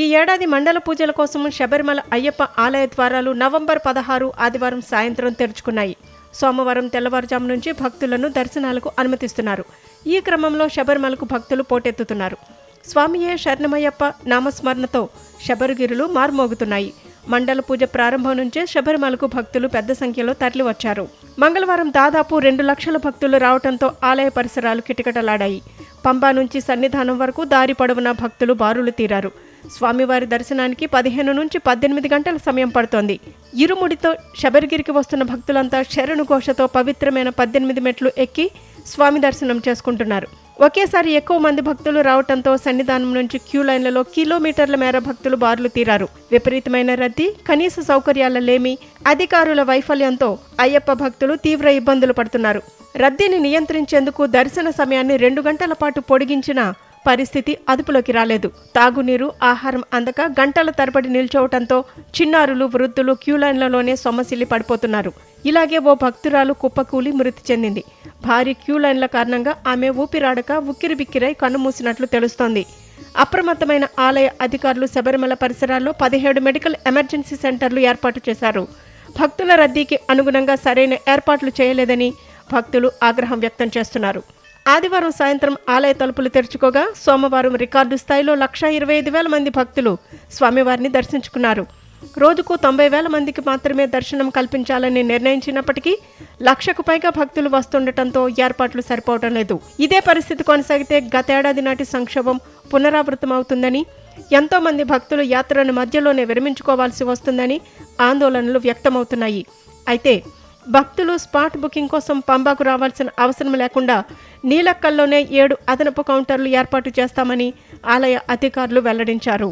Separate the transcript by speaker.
Speaker 1: ఈ ఏడాది మండల పూజల కోసం శబరిమల అయ్యప్ప ఆలయ ద్వారాలు నవంబర్ పదహారు ఆదివారం సాయంత్రం తెరుచుకున్నాయి. సోమవారం తెల్లవారుజాము నుంచి భక్తులను దర్శనాలకు అనుమతిస్తున్నారు. ఈ క్రమంలో శబరిమలకు భక్తులు పోటెత్తుతున్నారు. స్వామియే శరణమయ్యప్ప నామస్మరణతో శబరిగిరులు మార్మోగుతున్నాయి. మండల పూజ ప్రారంభం నుంచే శబరిమలకు భక్తులు పెద్ద సంఖ్యలో తరలివచ్చారు. మంగళవారం దాదాపు రెండు లక్షల భక్తులు రావడంతో ఆలయ పరిసరాలు కిటకిటలాడాయి. పంబా నుంచి సన్నిధానం వరకు దారి పొడవునా భక్తులు బారులు తీరారు. స్వామివారి దర్శనానికి పదిహేను నుంచి పద్దెనిమిది గంటల సమయం పడుతోంది. ఇరుముడితో శబరిగిరికి వస్తున్న భక్తులంతా శరణు ఘోషతో పవిత్రమైన పద్దెనిమిది మెట్లు ఎక్కి స్వామి దర్శనం చేసుకుంటున్నారు. ఒకేసారి ఎక్కువ మంది భక్తులు రావడంతో సన్నిధానం నుంచి క్యూ లైన్లలో కిలోమీటర్ల మేర భక్తులు బారులు తీరారు. విపరీతమైన రద్దీ కనీస సౌకర్యాల లేమి అధికారుల వైఫల్యంతో అయ్యప్ప భక్తులు తీవ్ర ఇబ్బందులు పడుతున్నారు. రద్దీని నియంత్రించేందుకు దర్శన సమయాన్ని రెండు గంటల పాటు పొడిగించిన పరిస్థితి అదుపులోకి రాలేదు. తాగునీరు ఆహారం అందక గంటల తరబడి నిల్చోవటంతో చిన్నారులు వృద్ధులు క్యూ లైన్లలోనే సొమ్మసిల్లి పడిపోతున్నారు. ఇలాగే ఓ భక్తురాలు కుప్పకూలి మృతి చెందింది. భారీ క్యూ లైన్ల కారణంగా ఆమె ఊపిరాడక ఉక్కిరిబిక్కిరై కన్నుమూసినట్లు తెలుస్తోంది. అప్రమత్తమైన ఆలయ అధికారులు శబరిమల పరిసరాల్లో పదిహేడు మెడికల్ ఎమర్జెన్సీ సెంటర్లు ఏర్పాటు చేశారు. భక్తుల రద్దీకి అనుగుణంగా సరైన ఏర్పాట్లు చేయలేదని భక్తులు ఆగ్రహం వ్యక్తం చేస్తున్నారు. ఆదివారం సాయంత్రం ఆలయ తలుపులు తెరుచుకోగా సోమవారం రికార్డు స్థాయిలో లక్ష ఇరవై ఐదు వేల మంది భక్తులు స్వామివారిని దర్శించుకున్నారు. రోజుకు తొంభై వేల మందికి మాత్రమే దర్శనం కల్పించాలని నిర్ణయించినప్పటికీ లక్షకు పైగా భక్తులు వస్తుండటంతో ఏర్పాట్లు సరిపోవడం లేదు. ఇదే పరిస్థితి కొనసాగితే గతేడాది నాటి సంక్షోభం పునరావృతమవుతుందని ఎంతో మంది భక్తులు యాత్రను మధ్యలోనే విరమించుకోవాల్సి వస్తుందని ఆందోళనలు వ్యక్తమవుతున్నాయి. అయితే భక్తులు స్పాట్ బుకింగ్ కోసం పంబాకు రావాల్సిన అవసరం లేకుండా నీలక్కల్లోనే ఏడు అదనపు కౌంటర్లు ఏర్పాటు చేస్తామని ఆలయ అధికారులు వెల్లడించారు.